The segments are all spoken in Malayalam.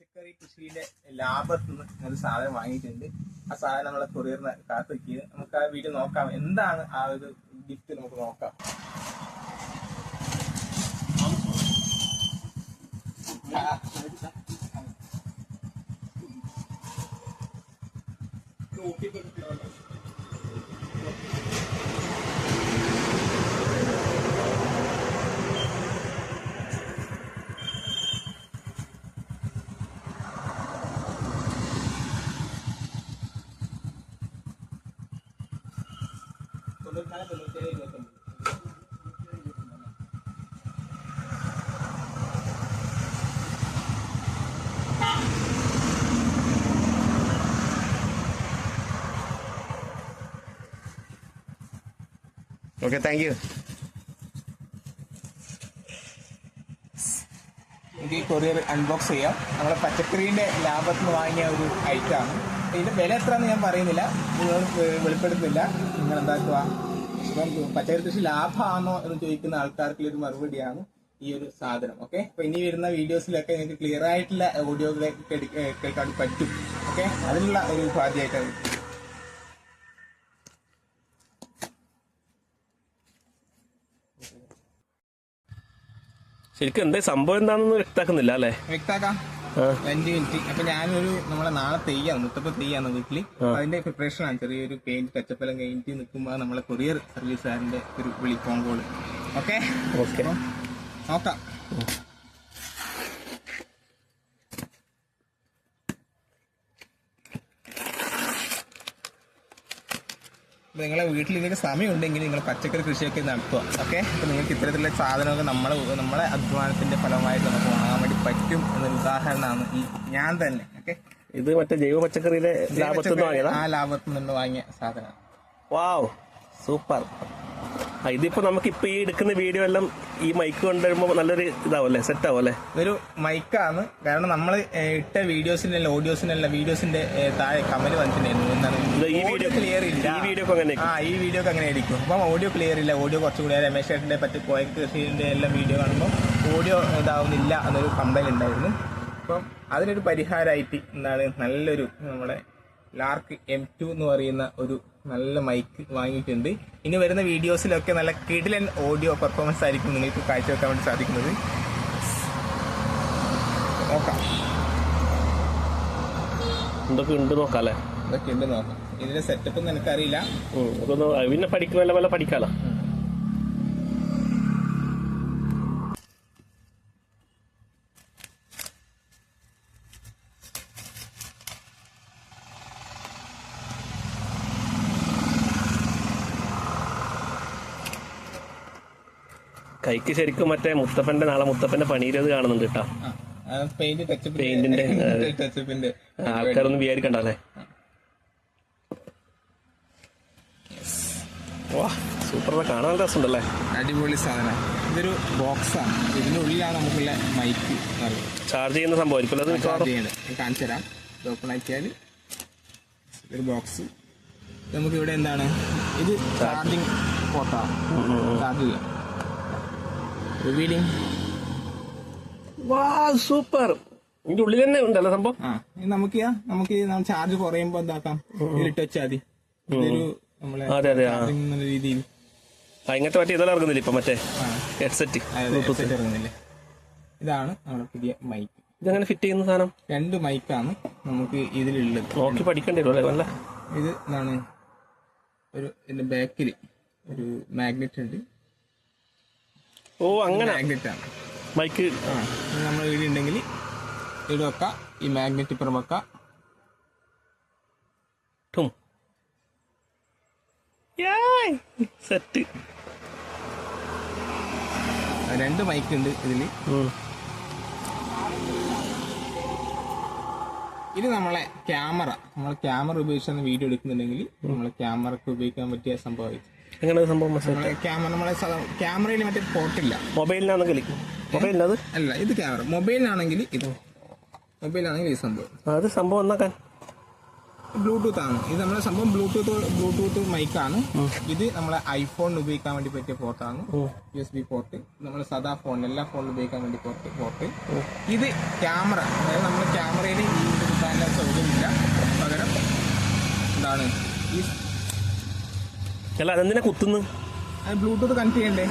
പച്ചക്കറി കൃഷിയിലെ ലാഭത്തിൽ നിന്ന് ഒരു സാധനം വാങ്ങിയിട്ടുണ്ട്. ആ സാധനം നമ്മളെ കൊറിയറിന് കാത്തു വെക്കിയത് നമുക്ക് ആ വീഡിയോ നോക്കാം. എന്താണ് ആ ഒരു ഗിഫ്റ്റ് നമുക്ക് നോക്കാം. തൊണ്ണൂറ്റിനാല് ഓക്കെ താങ്ക് യു ഈ കൊറിയർ അൺബോക്സ് ചെയ്യാം. നമ്മുടെ പച്ചക്കറീന്റെ ലാഭത്തിൽ നിന്ന് വാങ്ങിയ ഒരു ഐറ്റമാണ് ഇതിന്റെ വില എത്രയാണെന്ന് ഞാൻ പറയുന്നില്ല. നിങ്ങൾ വെളിപ്പെടുത്തുന്നില്ല. നിങ്ങൾ എന്താക്കുക അപ്പം പച്ചക്കറി കൃഷി ലാഭമാണോ എന്ന് ചോദിക്കുന്ന ആൾക്കാർക്ക് ഒരു മറുപടിയാണ് ഈ ഒരു സാധനം ഓക്കെ അപ്പൊ ഇനി വരുന്ന വീഡിയോസിലൊക്കെ നിങ്ങൾക്ക് ക്ലിയർ ആയിട്ടുള്ള ഓഡിയോകളെ കേൾക്കാൻ പറ്റും ഓക്കെ അതിനുള്ള ഒരു ഉപാധിയായിട്ടാണ് ശരിക്കും എന്താ സംഭവം എന്താണെന്ന് വ്യക്താക്കുന്നില്ല അല്ലേ? വ്യക്താക്കാം അഞ്ച് മിനിറ്റ് അപ്പൊ ഞാനൊരു നമ്മളെ നാളെ തെയ്യാണ് മുത്തപ്പ തെയ്യാണ് വീട്ടിൽ അതിന്റെ പ്രിപ്പറേഷൻ ആണ്. ചെറിയൊരു പെയിന്റ് കച്ചപ്പലം കഴിഞ്ഞിട്ട് നിൽക്കുമ്പോ നമ്മളെ കൊറിയർ സർവീസുകാരന്റെ ഒരു വിളി ഫോൺ കോൾ ഓക്കെ ഓക്കെ നോക്കാം. നിങ്ങളെ വീട്ടിൽ നിങ്ങൾക്ക് സമയമുണ്ടെങ്കിൽ നിങ്ങൾ പച്ചക്കറി കൃഷിയൊക്കെ നടത്തുക ഓക്കെ അപ്പൊ നിങ്ങൾക്ക് ഇത്തരത്തിലുള്ള സാധനമൊക്കെ നമ്മളെ നമ്മളെ അധ്വാനത്തിന്റെ ഫലമായിട്ട് നമുക്ക് വാങ്ങാൻ വേണ്ടി പറ്റും എന്നൊരു ഉദാഹരണമാണ് ഈ ഞാൻ തന്നെ ഓക്കെ ഇത് മറ്റേ ജൈവ പച്ചക്കറിയിലെ ലാഭത്തിൽ നിന്ന് വാങ്ങിയതാ? ആ ലാഭത്തിൽ നിന്ന് വാങ്ങിയ സാധനമാണ്. വാവ് സൂപ്പർ ഇതിപ്പോ നമുക്ക് ഇപ്പൊ ഈ എടുക്കുന്ന വീഡിയോ എല്ലാം ഈ മൈക്ക് കൊണ്ടുവരുമ്പോ നല്ലൊരു ഇതാവല്ലേ? സെറ്റ് ആവല്ലേ? ഒരു മൈക്കാണ് കാരണം നമ്മൾ ഇട്ട വീഡിയോസിന്റെ ഓഡിയോസിന്റെ വീഡിയോസിന്റെ താഴെ കമന്റ് വന്നിട്ടുണ്ടായിരുന്നു. ഈ വീഡിയോ ക്ലിയർ ഇല്ല. ഈ വീഡിയോ അങ്ങനെ ആ ഈ വീഡിയോ അങ്ങനെ ആയിരിക്കും. അപ്പം ഓഡിയോ ക്ലിയർ ഇല്ല. ഓഡിയോ കുറച്ചുകൂടി രമേശ് ചേട്ടന്റെ പറ്റി കോയ കൃഷിന്റെ എല്ലാം വീഡിയോ കാണുമ്പോൾ ഓഡിയോ ഇതാവുന്നില്ല എന്നൊരു കമ്പനി ഉണ്ടായിരുന്നു. അപ്പം അതിനൊരു പരിഹാരമായിട്ട് എന്താണ്? നല്ലൊരു നമ്മുടെ ലാർക്ക് എം ടു എന്ന് പറയുന്ന ഒരു നല്ല മൈക്ക് വാങ്ങിയിട്ടുണ്ട്. ഇനി വരുന്ന വീഡിയോസിലൊക്കെ നല്ല കിടിലൻ ഓഡിയോ പെർഫോമൻസ് ആയിരിക്കും നിങ്ങൾക്ക് കാഴ്ചവെക്കാൻ വേണ്ടി സാധിക്കുന്നത്. നോക്കാം. എന്തൊക്കെ ഉണ്ട് നോക്കാം അല്ലേ? ഇതൊക്കെ ഉണ്ട് നോക്കാം. ഇതിന്റെ സെറ്റപ്പ് നിനക്കറിയില്ല പിന്നെ പഠിക്കുന്ന പോലെ പഠിക്കാലോ? കൈക്ക് ശരിക്കും മറ്റേ മുത്തപ്പന്റെ നാളെ മുത്തപ്പന്റെ പണിയിരത് കാണുന്നുണ്ട് കേട്ടോ. പെയിന്റിന്റെ, ആൾക്കാരൊന്നും വിചാരിക്കണ്ട അല്ലേ? വാ സൂപ്പർ കാണാൻ രസമുണ്ടല്ലേ? അടിപൊളി സാധനം. ഇതൊരു ബോക്സാണ് ഇതിന്റെ ഉള്ളിലാണ് നമുക്കുള്ള മൈക്ക് ചാർജ് ചെയ്യുന്ന സംഭവം അത് ചാർജ് മിക്കവാറും? ചെയ്യേണ്ടത് ഇത് കാണിച്ചു തരാം. ഓപ്പൺ ആക്കിയാൽ ഒരു ബോക്സ് നമുക്ക് ഇവിടെ എന്താണ്? ഇത് ചാർജിങ് പോർട്ടാണ് ചാർജ് ചെയ്യാം. റിവീലിംഗ് വാ സൂപ്പർ. ഇതിന്റെ ഉള്ളിൽ തന്നെ ഉണ്ടല്ലോ സംഭവം. ആ ഇത് നമുക്ക് ആ- നമുക്ക് ചാർജ് കുറയുമ്പോ എന്താക്കാം? ഇതിൽ വെച്ചാൽ മതി ഇതൊരു നമ്മളെ അതെ അതെ ആ. എന്നുള്ള രീതിയിൽ. ആ, ഇങ്ങനത്തെ മറ്റേ ഇതെല്ലാം ഇറങ്ങുന്നില്ല ഇപ്പൊ മറ്റേ ആ. ഹെഡ്സെറ്റ് അതായത് headset ഇറങ്ങുന്നില്ലേ? ഇതാണ് നമ്മുടെ പുതിയ മൈക്ക് ഇതെങ്ങനെ ഫിറ്റ് ചെയ്യുന്ന സാധനം? രണ്ട് മൈക്കാണ് നമുക്ക് ഇതിലുള്ളത്. നോക്കി പഠിക്കേണ്ടി അല്ലേ? നല്ല. ഇത് എന്താണ് ഒരു ഇതിന്റെ ബാക്കിൽ ഒരു മാഗ്നറ്റ് ഉണ്ട്. ഓ അങ്ങനെ. മാഗ്നറ്റ് ആണ്. മൈക്ക്. നമ്മൾ ഇവിടെ ഉണ്ടെങ്കിൽ ഇവിടെ വെക്കാം ഈ മാഗ്നറ്റ് ഇപ്പുറം വെക്കാം. സെറ്റ് രണ്ട് മൈക്ക് ഉണ്ട് ഇതിൽ ഇത് നമ്മളെ ക്യാമറ. നമ്മൾ ക്യാമറ ഉപയോഗിച്ചാണ് വീഡിയോ എടുക്കുന്നുണ്ടെങ്കിൽ നമ്മളെ ക്യാമറക്ക് ഉപയോഗിക്കാൻ പറ്റിയ സംഭവം ഇത്. എങ്ങനെ സംഭവം ക്യാമറ നമ്മളെ ക്യാമറയിൽ മറ്റേ പോർട്ടില്ല മൊബൈലിനാണെങ്കിൽ മൊബൈലിനത്? അല്ല ഇത് ക്യാമറ. മൊബൈലിനാണെങ്കിൽ ഇത്. മൊബൈലാണെങ്കിൽ ഈ സംഭവം. അത് സംഭവം എന്നാക്കാൻ ബ്ലൂടൂത്ത് ആണ്. ഇത് നമ്മുടെ സംഭവം ബ്ലൂടൂത്ത് ബ്ലൂടൂത്ത് മൈക്കാണ്. ഇത് നമ്മളെ ഐഫോൺ ഉപയോഗിക്കാൻ വേണ്ടി പറ്റിയ പോർട്ടാണ്. U S B port. നമ്മുടെ സാധാ ഫോൺ എല്ലാ ഫോണിലും ഉപയോഗിക്കാൻ വേണ്ടി പോർട്ട് പോർട്ട്. ഇത് ക്യാമറ. അതായത് നമ്മൾ കിട്ടാനുള്ള സൗകര്യമില്ല പകരം എന്താണ്? ഈ അല്ല അതെന്തിനാ കുത്തുന്നു ബ്ലൂടൂത്ത് കണക്ട് ചെയ്യണ്ടേ?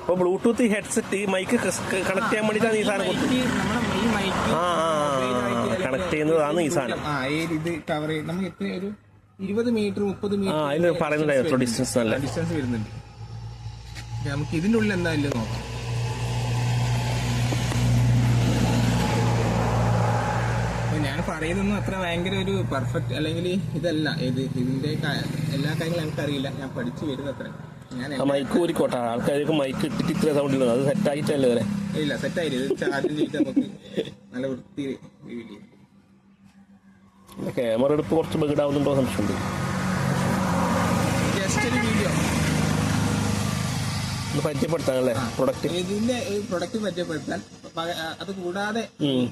അപ്പൊ ബ്ലൂടൂത്ത് ഹെഡ്സെറ്റ് ഈ മൈക്ക് കണക്ട് ചെയ്യാൻ വേണ്ടിയിട്ടാണ് ഈ സാധനം ആ കണക്ട് ചെയ്യുന്നതാണ് ഈ സാധനം. ആ ഇത് കവർ നമുക്ക് എത്ര ഒരു ഇരുപത് മീറ്റർ മുപ്പത് ആ മീറ്റർ പറയുന്നുണ്ടായിരുന്നു ഡിസ്റ്റൻസ് നല്ല ഡിസ്റ്റൻസ് വരുന്നുണ്ട്. നമുക്ക് ഇതിന്റെ ഉള്ളിൽ എന്താ ഇല്ലെന്ന് നോക്കാം. ഞാൻ പറയുന്നൊന്നും അത്ര ഭയങ്കര ഒരു പെർഫെക്റ്റ് അല്ലെങ്കിൽ ഇതല്ല. ഇത് ഇതിന്റെ എല്ലാ കാര്യങ്ങളും എനിക്ക് അറിയില്ല ഞാൻ പഠിച്ചു വരുന്നത് അത്ര ആ മൈക്ക് ഊരിക്കോട്ടെ. ആൾക്കാർക്ക് മൈക്ക് ഇട്ടിട്ട് ഇത്ര സൗണ്ട് ഇടുന്നത്. അത് സെറ്റ് ആയിട്ടല്ലേ വരെ ഇല്ല സെറ്റ് ഇത് ചാർജ് ചെയ്തിട്ട് നമുക്ക് നല്ല വൃത്തി ക്യാമറ എടുപ്പ് കുറച്ച് ബഗിടാവുന്നുണ്ടോ സംശയമുണ്ട് ജസ്റ്റ് ഒരു വീഡിയോ ഒന്ന് പരിചയപ്പെടുത്താനല്ലേ പ്രൊഡക്റ്റ് ഇതിന്റെ പ്രൊഡക്റ്റ് പരിചയപ്പെടുത്താൻ അത് കൂടാതെ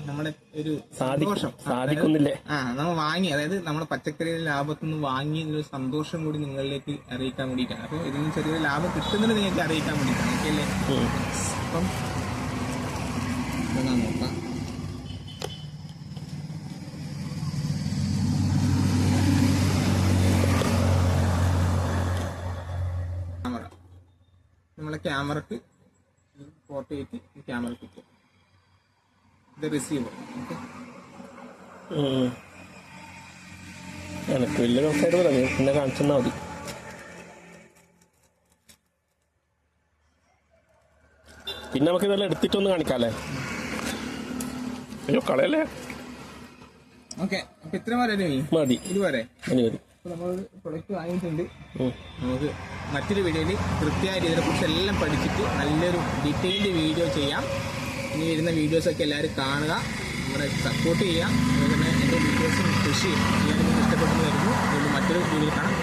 നമ്മുടെ ഒരു സന്തോഷം. സാധിക്കുന്നില്ലേ? ആ നമ്മൾ വാങ്ങി അതായത് നമ്മുടെ പച്ചക്കറിയുടെ ലാഭത്തിൽ നിന്ന് വാങ്ങി ഒരു സന്തോഷം കൂടി നിങ്ങളിലേക്ക് അറിയിക്കാൻ വേണ്ടിയിട്ടാണ്. അപ്പൊ ഇതിന് നിന്ന് ചെറിയൊരു ലാഭം കിട്ടുന്നത് നിങ്ങൾക്ക് അറിയിക്കാൻ വേണ്ടിയിട്ടാണ്. ഓക്കെ അല്ലേ. അപ്പം നോക്കാം ക്യാമറ നമ്മളെ ക്യാമറക്ക് ഫോട്ടോ ചെയ്തിട്ട് ഈ ക്യാമറക്ക് കിട്ടും. ഇത് റിസീവർ ഓക്കെ എനക്ക് വലിയ കണക്കായിട്ട് പറയാം. നീ പിന്നെ മതി. പിന്നെ നമുക്ക് ഇതെല്ലാം എടുത്തിട്ടൊന്ന് കാണിക്കാല്ലേ? അയ്യോ കളയല്ലേ? ഓക്കെ അപ്പൊ ഇത്ര വരെ മതി. ഇതുവരെ മതി നമ്മൾ പ്രൊഡക്റ്റ് വാങ്ങിയിട്ടുണ്ട്. നമുക്ക് മറ്റൊരു വീഡിയോയിൽ കൃത്യമായിട്ട് ഇതിനെക്കുറിച്ച് എല്ലാം പഠിച്ചിട്ട് നല്ലൊരു ഡീറ്റെയിൽഡ് വീഡിയോ ചെയ്യാം. ഇനി വരുന്ന വീഡിയോസൊക്കെ എല്ലാവരും കാണുക നമ്മളെ സപ്പോർട്ട് ചെയ്യുക. അതുപോലെ തന്നെ എന്റെ വീഡിയോസും കൃഷി എല്ലാവരും ഇഷ്ടപ്പെട്ടെന്ന് വരുന്നു അതുകൊണ്ട് മറ്റൊരു വീഡിയോ കാണാം.